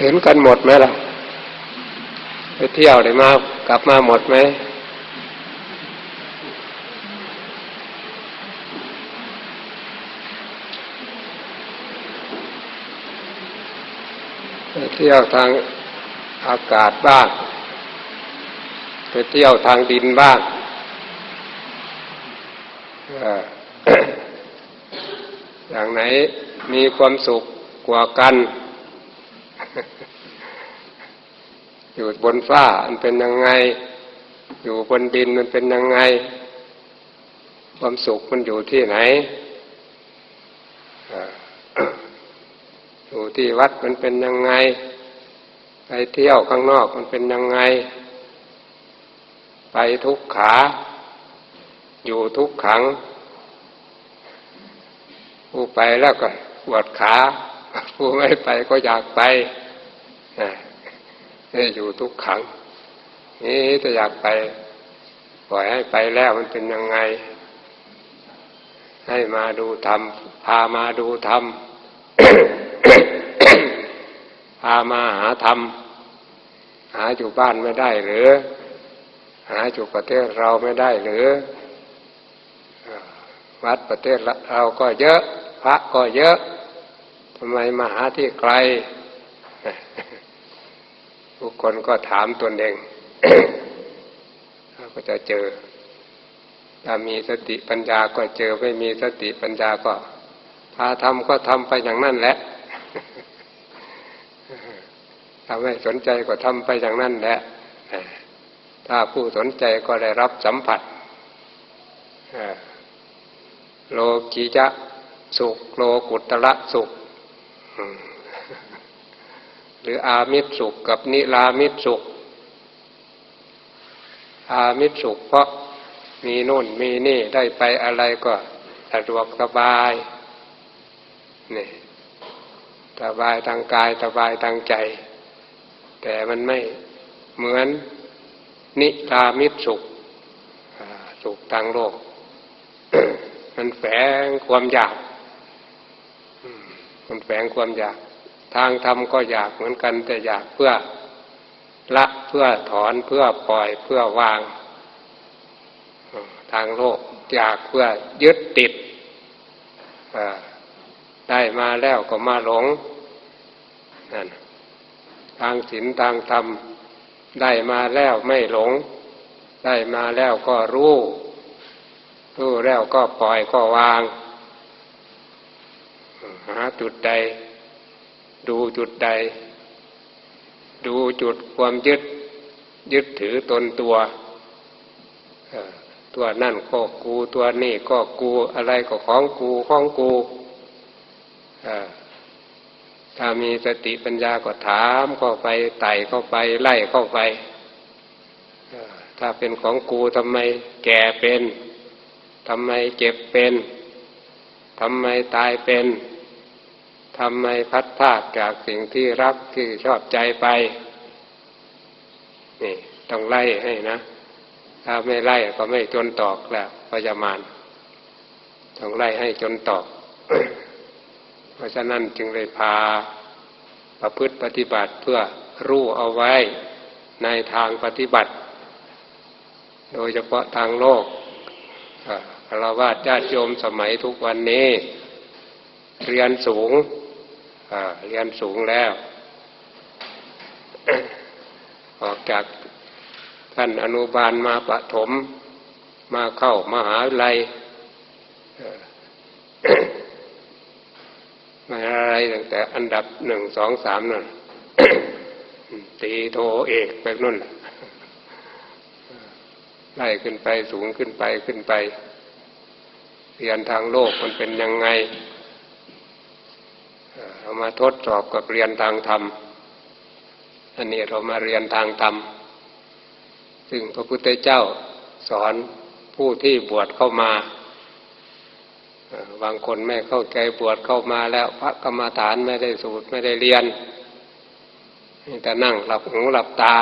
เห็นกันหมดไหมล่ะ ไปเที่ยวได้มากลับมาหมดไหมไปเที่ยวทางอากาศบ้าง ไปเที่ยวทางดินบ้างอย่างไหนมีความสุขกว่ากัน อยู่บนฟ้ามันเป็นยังไง อยู่บนดินมันเป็นยังไง ความสุขมันอยู่ที่ไหนอยู่ที่วัดมันเป็นยังไง ไปเที่ยวข้างนอกมันเป็นยังไง ไปทุกขา อยู่ทุกขังผู้ไปแล้วก็ปวดขา ผู้ไม่ไปก็อยากไป นี่อยู่ทุกขัง นี่จะอยากไป ปล่อยให้ไปแล้วมันเป็นยังไง ให้มาดูธรรม พามาดูธรรม พามาหาธรรม หาอยู่บ้านไม่ได้หรือ หาอยู่ประเทศเราไม่ได้หรือ วัดประเทศเราก็เยอะ พระก็เยอะทำไมมาหาที่ไกล ทุกคนก็ถามตนเองก็จะเจอ ถ้ามีสติปัญญาก็เจอ ไม่มีสติปัญญาก็พาทำก็ทำไปอย่างนั้นแหละถ้าไม่สนใจก็ทำไปอย่างนั้นแหละ ถ้าผู้สนใจก็ได้รับสัมผัสโลกีจะสุขโลกุตระสุข หรืออามิตรสุขกับนิรามิตรสุข อามิตรสุขเพราะมีโน่นมีนี่ได้ไปอะไรก็สะดวกสบายนี่สบายทางกายสบายทางใจ แต่มันไม่เหมือนนิรามิตรสุขสุขทางโลก มันแฝงความอยาก มันแฝงความอยาก ทางธรรมก็อยากเหมือนกัน แต่อยากเพื่อละเพื่อถอนเพื่อปล่อยเพื่อวาง ทางโลกอยากเพื่อยึดติดได้มาแล้วก็มาหลงนั่นทางศีลทางธรรม ได้มาแล้วไม่หลง ได้มาแล้วก็รู้ รู้แล้วก็ปล่อยก็วาง หาจุดใด ดูจุดใด ดูจุดความยึด ยึดถือตนตัวตัวนั่นก็กู ตัวนี่ก็กูอะไรก็ของกูของกูถ้ามีสติปัญญาก็ถามเข้าไปไต่เข้าไปไล่เข้าไปถ้าเป็นของกูทำไมแก่เป็นทำไมเจ็บเป็นทำไมตายเป็น ทำไมพัดพากจากสิ่งที่รักที่ชอบใจไป นี่ต้องไล่ให้นะ ถ้าไม่ไล่ก็ไม่จนตอกแล้วพยามานต้องไล่ให้จนตอก เพราะฉะนั้นจึงเลยพาประพฤติปฏิบัติเพื่อรู้เอาไว้ในทางปฏิบัติ โดยเฉพาะทางโลกคารวะญาติโยมสมัยทุกวันนี้ เรียนสูง เรียนสูงแล้ว ออกจากท่านอนุบาลมาปฐมมาเข้ามหาวิทยาลัยมาอะไรตั้งแต่อันดับหนึ่งสองสามนั่นตีโทเอกไปนู่นไล่ขึ้นไปสูงขึ้นไปขึ้นไป เรียนทางโลกมันเป็นยังไง มาทดสอบกับเรียนทางธรรม อันนี้เรามาเรียนทางธรรม ซึ่งพระพุทธเจ้าสอนผู้ที่บวชเข้ามา บางคนไม่เข้าใจบวชเข้ามาแล้วพระกรรมฐานไม่ได้สูตรไม่ได้เรียนแต่นั่งหลับหูหลับตา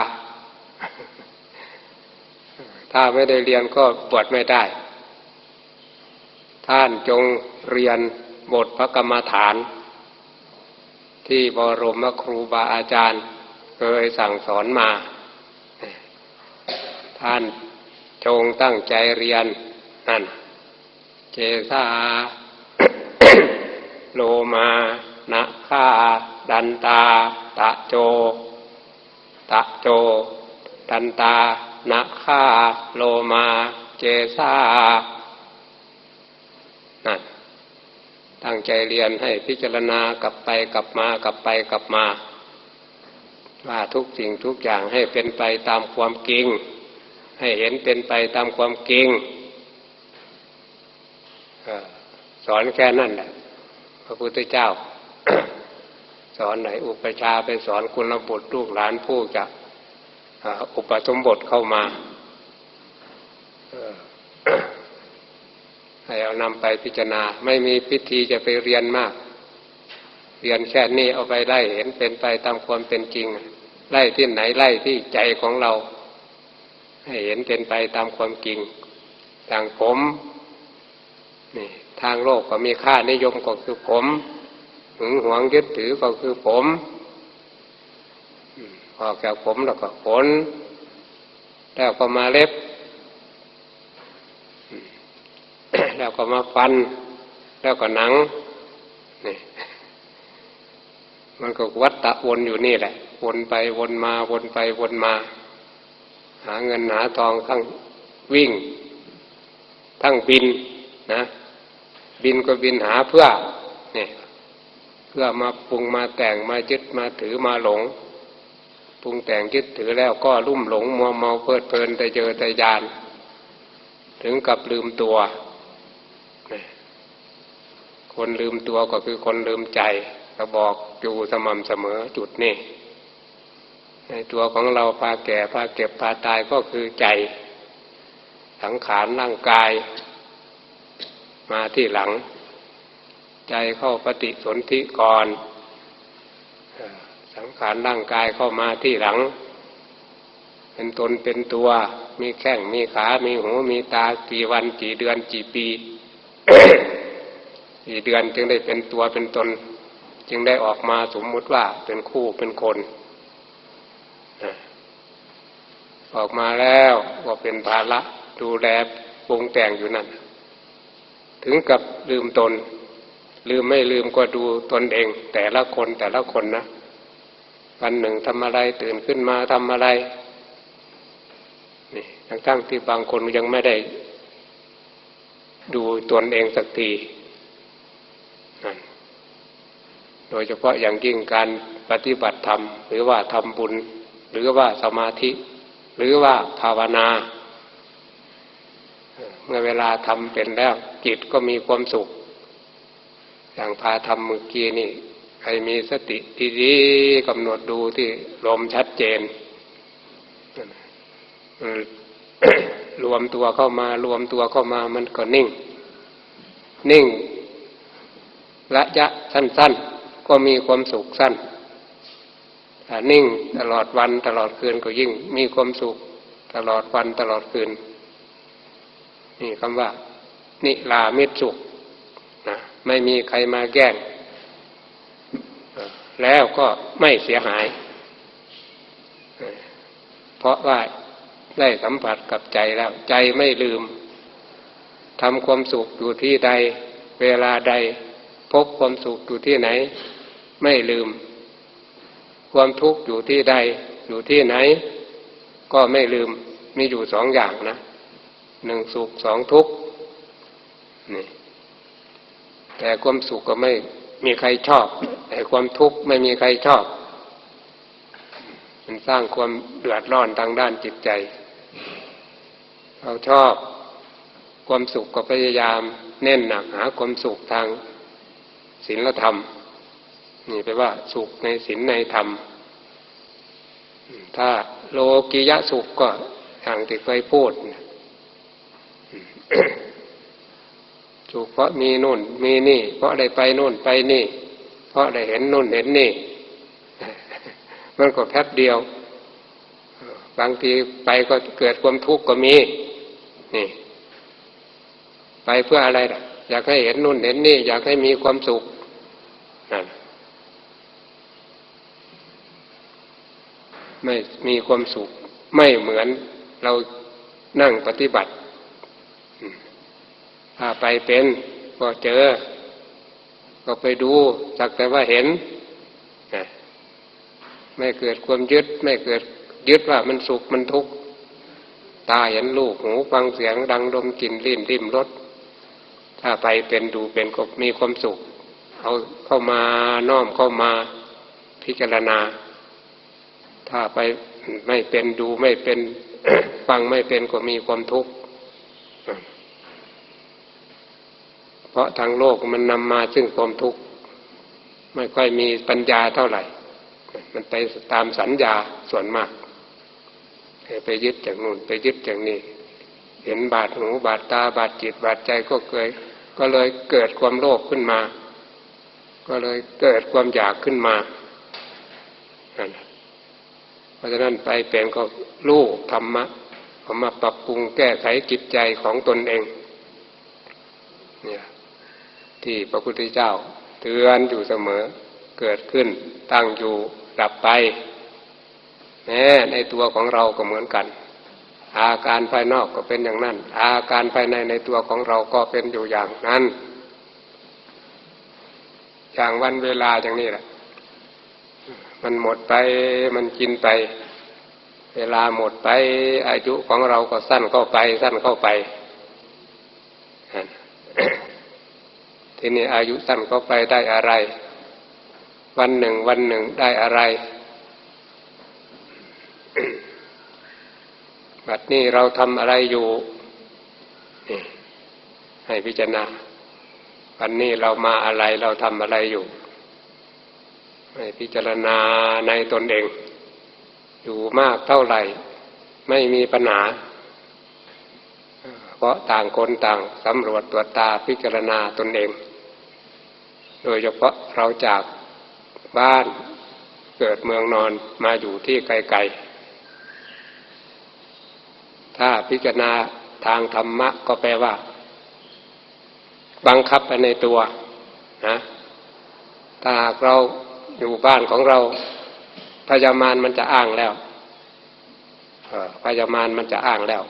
ถ้าไม่ได้เรียนก็บวชไม่ได้ ท่านจงเรียนบทพระกรรมฐาน ที่บรมครูบาอาจารย์เคยสั่งสอนมา ท่านจงตั้งใจเรียนนั่นเจสาโลมานะคาดันตา ตะโจ ตะโจ ดันตานะคาโลมา เจสานั่น ตั้งใจเรียนให้พิจารณากลับไปกลับมากลับไปกลับมา ว่าทุกสิ่งทุกอย่างให้เป็นไปตามความจริง ให้เห็นเป็นไปตามความจริงสอนแค่นั้นแหละพระพุทธเจ้า สอนไหนอุปชาไปสอนคุณบุตรลูกหลานผู้จะอุปสมบทเข้ามา ให้เอานำไปพิจารณา ไม่มีพิธีจะไปเรียนมาก เรียนแค่นี้เอาไปไล่เห็นเป็นไปตามความเป็นจริง ไล่ที่ไหนไล่ที่ใจของเรา ให้เห็นเป็นไปตามความจริง่างผมนี่ทางโลกก็มีค่านิยมก็คือผมหึงหวงยึดถือก็คือผมออกจากผมแล้วก็ขนแล้วก็มาเล็บ แล้วก็มาฟัน แล้วก็หนังนี่มันก็วัดตะวนอยู่นี่แหละ วนไปวนมาวนไปวนมา หาเงินหาทองทั้งวิ่ง ทั้งบินนะ บินก็บินหาเพื่อเนี่ยเพื่อมาปรุงมาแต่งมายึดมาถือมาหลงปรุงแต่งยึดถือแล้วก็ลุ่มหลงมัวเมาเพลิดเพลินแต่เจอแต่ยาน ถึงกับลืมตัว คนลืมตัวก็คือคนลืมใจก็บอกอยู่สม่ำเสมอจุดนี้ในตัวของเราพาแก่พาเก็บพาตายก็คือใจสังขารร่างกาย มาที่หลัง ใจเข้าปฏิสนธิก่อนสังขารร่างกายเข้ามาที่หลัง เป็นตนเป็นตัว มีแข้งมีขา มีหู มีตา กี่วันกี่เดือนกี่ปี กี่เดือนจึงได้เป็นตัวเป็นตน จึงได้ออกมาสมมุติว่าเป็นคู่เป็นคนออกมาแล้วก็เป็นภาระดูแลปรุงแต่งอยู่นั่น ถึงกับลืมตน ลืมไม่ลืมก็ดูตนเอง แต่ละคนแต่ละคนนะวันหนึ่งทำอะไรตื่นขึ้นมาทำอะไรนี่ทั้งๆที่บางคนยังไม่ได้ ดูตนเองสักที โดยเฉพาะอย่างยิ่งการปฏิบัติธรรม หรือว่าทำบุญ หรือว่าสมาธิ หรือว่าภาวนา เมื่อเวลาทำเป็นแล้วจิตก็มีความสุข อย่างพาทำเมื่อกี้นี่ใครมีสติดีๆกำหนดดูที่ลมชัดเจนรวมตัวเข้ามารวมตัวเข้ามามันก็นิ่ง นิ่ง ระยะสั้น ๆ ก็มีความสุขสั้นถ้านิ่งตลอดวันตลอดคืนก็ยิ่ง มีความสุขตลอดวันตลอดคืน นี่คำว่า นิลามิตสุขนะไม่มีใครมาแก้งแล้วก็ไม่เสียหาย เพราะว่าได้สัมผัสกับใจแล้ว ใจไม่ลืมทำความสุขอยู่ที่ใด เวลาใด พบความสุขอยู่ที่ไหน ไม่ลืม ความทุกข์อยู่ที่ใด อยู่ที่ไหน ก็ไม่ลืม มีอยู่สองอย่างนะหนึ่งสุขสองทุกข์นี่แต่ความสุขก็ไม่มีใครชอบ แต่ความทุกข์ไม่มีใครชอบ มันสร้างความเดือดร้อนทางด้านจิตใจ เราชอบความสุขก็พยายาม เน้นหนักหาความสุขทาง ศีลธรรม นี่แปลว่า สุขในศีลในธรรม ถ้าโลกิยะสุขก็อย่างที่เคยพูดสุขเพราะมีนู่น มีนี่ เพราะได้ไปนู่นไปนี่ เพราะได้เห็นนู่นเห็นนี่ มันก็แป๊บเดียว บางทีไปก็เกิดความทุกข์ก็มี นี่ ไปเพื่ออะไรล่ะอยากให้เห็นนู่นเห็นนี่ อยากให้มีความสุข ไม่มีความสุข ไม่เหมือนเรานั่งปฏิบัติถ้าไปเป็นก็เจอ ก็ไปดูสักแต่ว่าเห็นไม่เกิดความยึด ไม่เกิดยึดว่ามันสุขมันทุกข์ตาเห็นลูกหูฟังเสียงดังลมกลิ่นลิ้นริมรสถ้าไปเป็นดูเป็นก็มีความสุข เอาเข้ามาน้อมเข้ามาพิจารณา ถ้าไปไม่เป็นดูไม่เป็นฟังไม่เป็นก็มีความทุกข์เพราะทางโลกมันนำมาซึ่งความทุกข์ไม่ค่อยมีปัญญาเท่าไหร่ มันไปตามสัญญาส่วนมาก ไปยึดอย่างนู้นไปยึดอย่างนี้เห็นบาดหูบาดตาบาดจิตบาดใจก็เคยก็เลยเกิดความโลภขึ้นมา ก็เลยเกิดความอยากขึ้นมาเพราะฉะนั้นไปเป็นก็รู้ธรรมะเอามาปรับปรุงแก้ไขจิตใจของตนเอง เนี่ย ที่พระพุทธเจ้าเตือนอยู่เสมอ เกิดขึ้น ตั้งอยู่ดับไปแม้ในตัวของเราก็เหมือนกัน อาการภายนอกก็เป็นอย่างนั้น อาการภายในในตัวของเราก็เป็นอยู่อย่างนั้น อย่างวันเวลาอย่างนี้แหละ มันหมดไปมันกินไป เวลาหมดไป อายุของเราก็สั้นเข้าไป สั้นเข้าไป ทีนี้อายุสั้นเข้าไปได้อะไร วันหนึ่ง วันหนึ่งได้อะไรบัดนี้เราทำอะไรอยู่ให้พิจารณา วันนี้เรามาอะไรเราทำอะไรอยู่ให้พิจารณาในตนเอง อยู่มากเท่าไหร่ ไม่มีปัญหา เพราะต่างคนต่างสำรวจตัวจตาพิจารณาตนเอง โดยเฉพาะเราจากบ้านเกิดเมืองนอนมาอยู่ที่ไกลๆ ถ้าพิจารณาทางธรรมะก็แปลว่า บังคับไปในตัวนะถ้าหากเราอยู่บ้านของเราพยามารมันจะอ้างแล้วพยามารมันจะอ้างแล้ว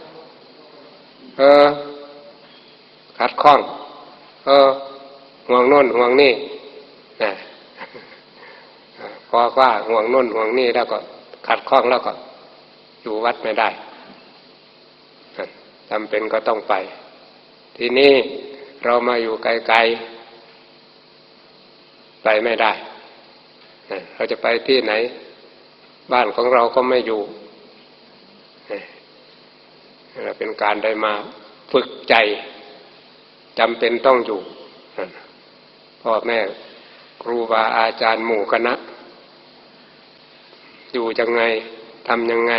เออ ขัดข้อง เออ ห่วงโน่นห่วงนี่นะพอว่าห่วงโน่นห่วงนี่แล้วก็ ขัดข้องแล้วก็ อยู่วัดไม่ได้จำเป็นก็ต้องไป ทีนี้ เรามาอยู่ไกลๆไปไม่ได้ เราจะไปที่ไหน บ้านของเราก็ไม่อยู่เป็นการได้มาฝึกใจจำเป็นต้องอยู่พ่อแม่ครูบาอาจารย์หมู่คณะ อยู่ยังไงทำยังไง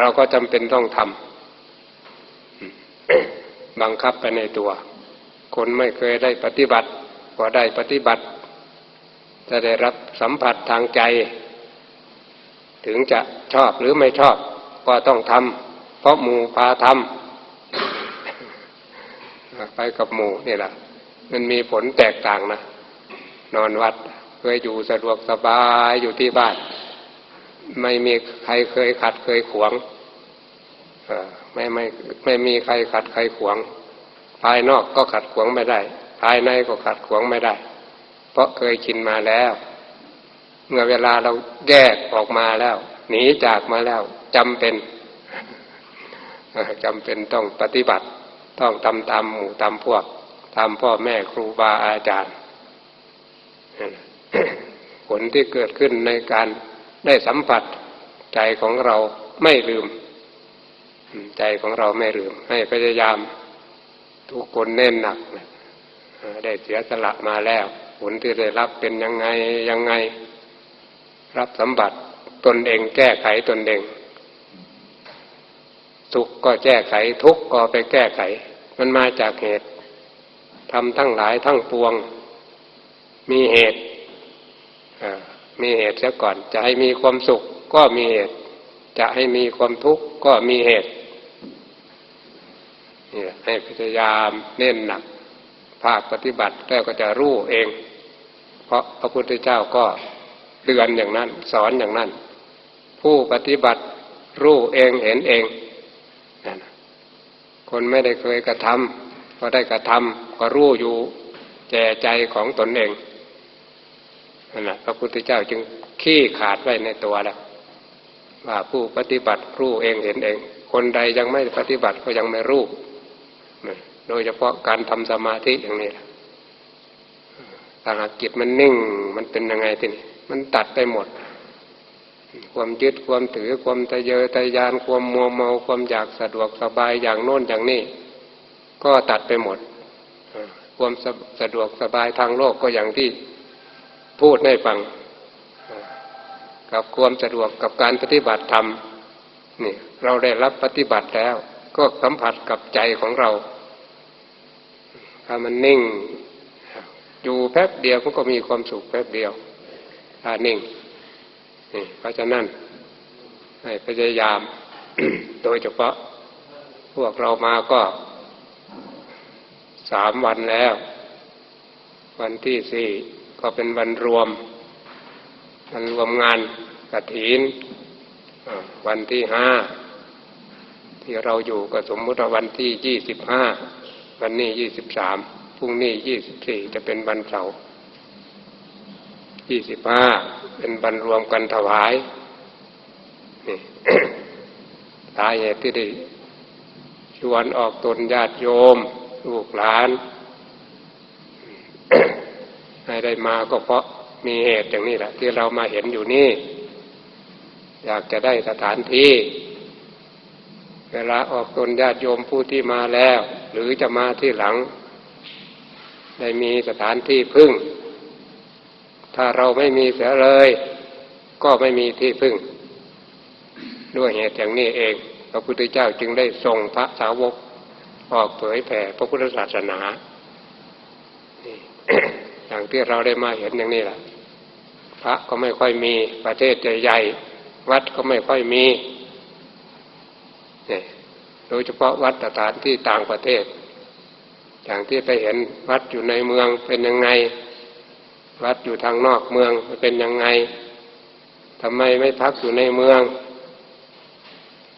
เราก็จำเป็นต้องทำบังคับไปในตัว คนไม่เคยได้ปฏิบัติ ก็ได้ปฏิบัติ จะได้รับสัมผัสทางใจ ถึงจะชอบหรือไม่ชอบ ก็ต้องทำเพราะหมู่พาทำไปกับหมู่นี่แหละมันมีผลแตกต่างนะ นอนวัดเคยอยู่สะดวกสบายอยู่ที่บ้าน ไม่มีใครเคยขัดเคยขวงไม่ไม่ไม่มีใครขัดใครขวง ภายนอกก็ขัดขวงไม่ได้ ภายในก็ขัดขวงไม่ได้ เพราะเคยชินมาแล้ว เมื่อเวลาเราแยกออกมาแล้ว หนีจากมาแล้วจำเป็นจำเป็นต้องปฏิบัติ ต้องทำตามหมู่ตามพวกทำพ่อแม่ครูบาอาจารย์ ผลที่เกิดขึ้นในการได้สัมผัสใจของเราไม่ลืม ใจของเราไม่ลืม ให้พยายาม ทุกคนเน้นหนักได้เสียสละมาแล้ว ผลที่ได้รับเป็นยังไงยังไง รับสมบัติตนเองแก้ไขตนเองทุกก็แก้ไขทุกข์ก็ไปแก้ไข มันมาจากเหตุทำทั้งหลายทั้งปวง มีเหตุมีเหตุเสียก่อน จะให้มีความสุขก็มีเหตุ จะให้มีความทุกข์ก็มีเหตุ ให้พยายามเน้นหนัก ภาคปฏิบัติแล้วก็จะรู้เอง เพราะพระพุทธเจ้าก็เตือนอย่างนั้น สอนอย่างนั้น ผู้ปฏิบัติรู้เองเห็นเองนั่นคนไม่ได้เคยกระทำก็ได้กระทำก็รู้อยู่แก่ใจของตนเองนั่นแหละพระพุทธเจ้าจึงขี้ขาดไว้ในตัวแล้วว่าผู้ปฏิบัติรู้เองเห็นเอง คนใดยังไม่ปฏิบัติก็ยังไม่รู้ โดยเฉพาะการทำสมาธิอย่างนี้ถ้าหากจิตมันนิ่งมันเป็นยังไงทีนี้มันตัดไปหมด ความยึดความถือความทะเยอทะยาน ความมัวเมาความอยากสะดวกสบายอย่างโน้นอย่างนี้ ก็ตัดไปหมด ความสสะดวกสบายทางโลกก็อย่างที่พูดให้ฟัง กับความสะดวกกับการปฏิบัติธรรมนี่เราได้รับปฏิบัติแล้ว ก็สัมผัสกับใจของเรา ถ้ามันนิ่ง อยู่แป๊บเดียวมันก็มีความสุขแป๊บเดียวถ้านิ่งนี่เพราะฉะนั้นให้พยายาม โดยเฉพาะ พวกเรามาก็สามวันแล้ว วันที่สี่ก็เป็นวันรวม วันรวมงานกระถินวันที่ห้าที่เราอยู่ก็สมมติวันที่ยี่สิบห้า วันนี้ยี่สิบสามพรุ่งนี้ยี่สิบสี่จะเป็นวันเสาร์ยี่สิบห้าเป็นวันรวมกันถวายนี่สาเหตุที่ได้ชวนออกตนญาติโยม ลูกหลานให้ได้มาก็เพราะมีเหตุอย่างนี้แหละ ที่เรามาเห็นอยู่นี่ อยากจะได้สถานที่ เวลาออกตนญาติโยมผู้ที่มาแล้ว หรือจะมาที่หลัง ได้มีสถานที่พึ่ง ถ้าเราไม่มีเสียเลย ก็ไม่มีที่พึ่ง ด้วยเหตุอย่างนี้เอง พระพุทธเจ้าจึงได้ส่งพระสาวกออกเผยแผ่พระพุทธศาสนาอย่างที่เราได้มาเห็นอย่างนี้แหละพระก็ไม่ค่อยมีประเทศใหญ่ๆวัดก็ไม่ค่อยมี โดยเฉพาะวัดสถานที่ต่างประเทศ อย่างที่ไปเห็นวัดอยู่ในเมืองเป็นยังไง วัดอยู่ทางนอกเมืองเป็นยังไงทำไมไม่พักอยู่ในเมือง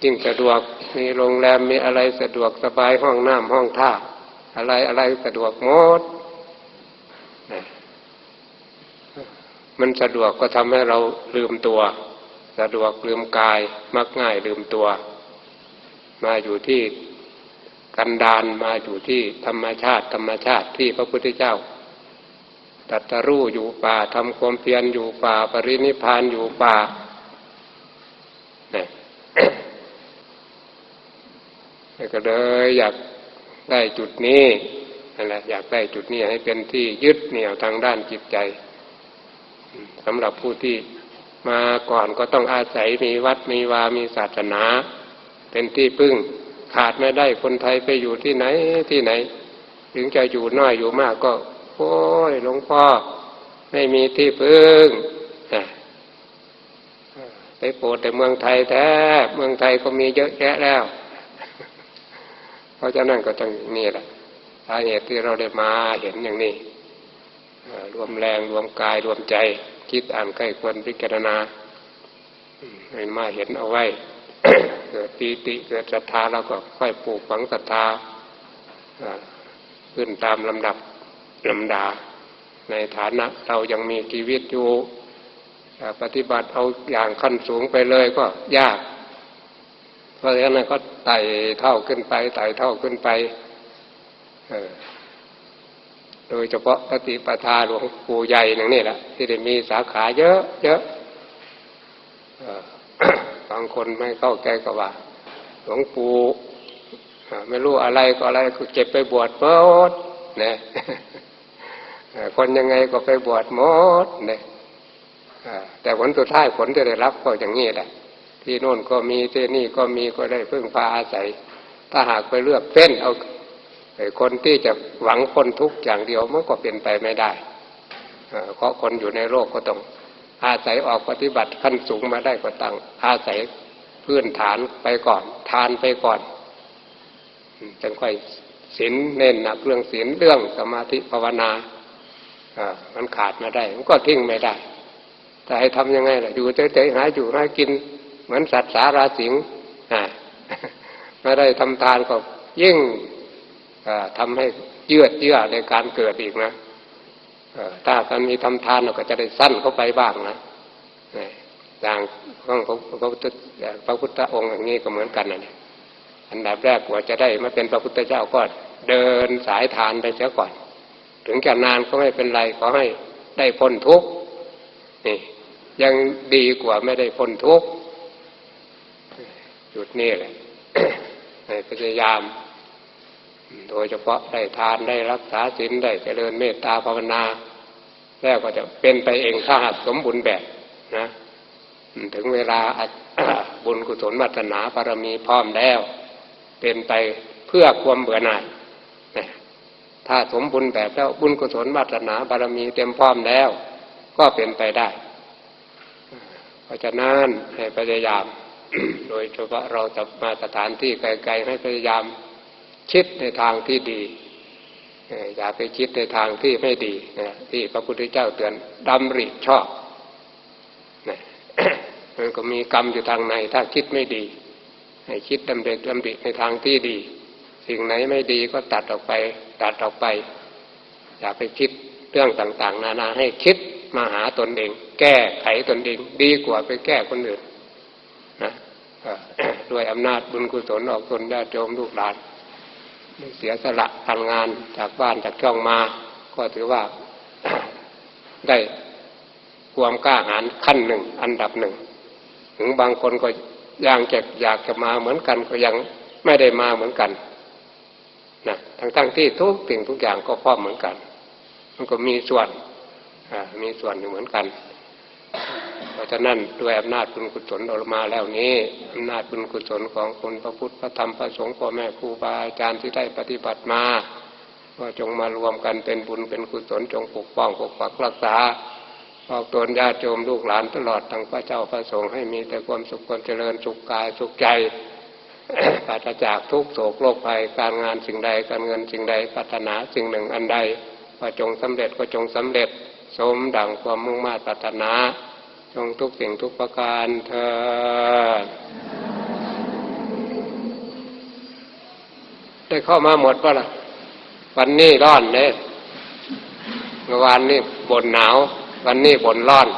ยิ่งสะดวกมีโรงแรมมีอะไรสะดวกสบายห้องน้ำห้องท่าอะไรอะไรสะดวกหมดมันสะดวกก็ทำให้เราลืมตัว สะดวกลืมกาย มักง่ายลืมตัว มาอยู่ที่กันดานมาอยู่ที่ธรรมชาติ ธรรมชาติที่พระพุทธเจ้าตัตรู้อยู่ป่าทำความเพียรอยู่ป่า ปรินิพานอยู่ป่าเนี่ยก็เลยอยากได้จุดนี้นั่นแหละอยากได้จุดนี้ให้เป็นที่ยึดเหนี่ยวทางด้านจิตใจสำหรับผู้ที่มาก่อนก็ต้องอาศัยมีวัดมีวา มีศาสนา เป็นที่พึ่งขาดไม่ได้คนไทยไปอยู่ที่ไหนที่ไหน ถึงจะอยู่น้อยอยู่มากก็โอ้ยหลวงพ่อไม่มีที่พึ่งไปโปรดแต่เมืองไทยแท้เมืองไทยก็มีเยอะแยะแล้ว เพราะฉะนั้นก็ต้องนี่แหละสาเหตุที่เราได้มาเห็นอย่างนี้รวมแรงรวมกายรวมใจ คิดอ่านใกล้ควรพิจารณาให้มาเห็นเอาไว้ เกิดปีติเกิดศรัทธาเราก็ค่อยปลูกฝังศรัทธาขึ้นตามลำดับลำดา ในฐานะเรายังมีชีวิตอยู่ปฏิบัติเอาอย่างขั้นสูงไปเลยก็ยาก เพราะฉะนั้นก็ไต่เท่าขึ้นไปไต่เท่าขึ้นไปโดยเฉพาะปฏิปทาหลวงปู่ใหญ่อย่างนี้แหละที่ได้มีสาขาเยอะเยอะ บางคนไม่เข้าใจก็ว่า หลวงปู่ไม่รู้อะไรก็อะไรก็เก็บไปบวชหมดเนี่ยคนยังไงก็ไปบวชหมดเนี่ยแต่ผลสุดท้ายผลจะได้รับก็อย่างนี้แหละที่โน่นก็มีที่นี่ก็มีก็ได้พึ่งพาอาศัย ถ้าหากไปเลือกเส้นเอาคนที่จะหวังคนทุกอย่างเดียวมันก็เป็นไปไม่ได้เพราะคนอยู่ในโลกก็ต้อง อาศัยออกปฏิบัติขั้นสูงมาได้ก็ตั้ง อาศัยพื้นฐานไปก่อน ทานไปก่อนจึงค่อยศีลเน้นหนักเรื่องศีลเรื่องสมาธิภาวนาอ่ามันขาดม่ได้ มันก็ทิ้งไม่ได้ แต่ให้ทำยังไงล่ะอยู่เฉยๆหาอยู่หากิน เหมือนสัตว์สาราสิงอ่าไม่ได้ทำทานก็ยิ่งทำให้เยืดเยื้อในการเกิดอีกนะ ถ้าการมีทำทานเราก็จะได้สั้นเข้าไปบ้างนะอย่างของพระพุทธพระพุทธองค์อย่างนี้ก็เหมือนกันนะอันดับแรกกว่าจะได้มาเป็นพระพุทธเจ้าก็เดินสายทานไปเสียก่อน ถึงจะนานก็ไม่เป็นไรขอให้ได้พ้นทุกข์นี่ยังดีกว่าไม่ได้พ้นทุกข์จุดนี้แหละพยายาม โดยเฉพาะได้ทานได้รักษาศีลได้เจริญเมตตาภาวนา แล้วก็จะเป็นไปเองถ้าหากสมบูรณ์แบบนะถึงเวลาบุญกุศลวัฒนาบารมีพร้อมแล้ว เป็นไปเพื่อความเบื่อหน่ายถ้าสมบูรณ์แบบแล้วบุญกุศลวัฒนาบารมีเต็มพร้อมแล้ว ก็เป็นไปได้เพราะฉะนั้นให้พยายาม โดยเฉพาะเราจะมาสถานที่ไกลๆให้พยายามคิดในทางที่ดี อย่าไปคิดในทางที่ไม่ดีที่พระพุทธเจ้าเตือนดำริชอบมันก็มีกรรมอยู่ทางใน ถ้าคิดไม่ดี ให้คิดดำเนิดำริในทางที่ดี สิ่งไหนไม่ดีก็ตัดออกไป ตัดออกไป อย่าไปคิดเรื่องต่าง ๆ นานาให้คิดมาหาตนเอง แก้ไขตนเอง ดีกว่าไปแก้คนอื่นนะด้วยอำนาจบุญกุศลออกตนญาติโยมลูกหลาน เสียสละทำงานจากบ้านจากช่องมา ก็ถือว่าได้ความกล้าหาญขั้นหนึ่ง อันดับหนึ่ง ถึงบางคนก็ยังจะอยากจะมาเหมือนกันก็ยังไม่ได้มาเหมือนกันนะทั้งทั้งที่ทุกสิ่งทุกอย่างก็พร้อมเหมือนกัน มันก็มีส่วนมีส่วนอยู่เหมือนกัน ราะฉะนั้นด้วยอำนาจบุญกุศลออกมาแล้วนี้อำนาจบุญกุศลของคุณพระพุทธพระธรรมพระสงฆ์พ่อแม่ครูบาอาจารย์ที่ได้ปฏิบัติมาก็จงมารวมกันเป็นบุญเป็นกุศลจงปกป้องปกปักรักษาออกตนญาติโยมลูกหลานตลอดทั้งพระเจ้าพระสงฆ์ให้มีแต่ความสุขความเจริญสุขกายสุขใจปราศจากทุกโศกโรคภัยการงานสิ่งใดการเงินสิ่งใดพัฒนาสิ่งหนึ่งอันใดก็จงสำเร็จก็จงสำเร็จ สมดังความมุ่งมา่ปรารถนา จงทุกสิ่งทุกประการเธอได้เข้ามาหมดป่ะล่ะ วันนี้ร้อนเลยเมื่อวานนี้บนหนาว วันนี้บนร้อน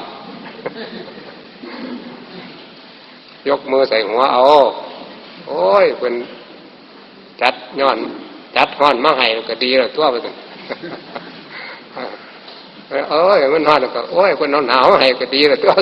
ยกมือใส่หัวเอาโอ้ยเป็นจัดย้อน จัดห้อนมาให้ก็ดีแล้วทั่วไปกัน เอ้ยมันห้อนก็โอ้ยคนหนาวให้ก็ดีแล้วตัว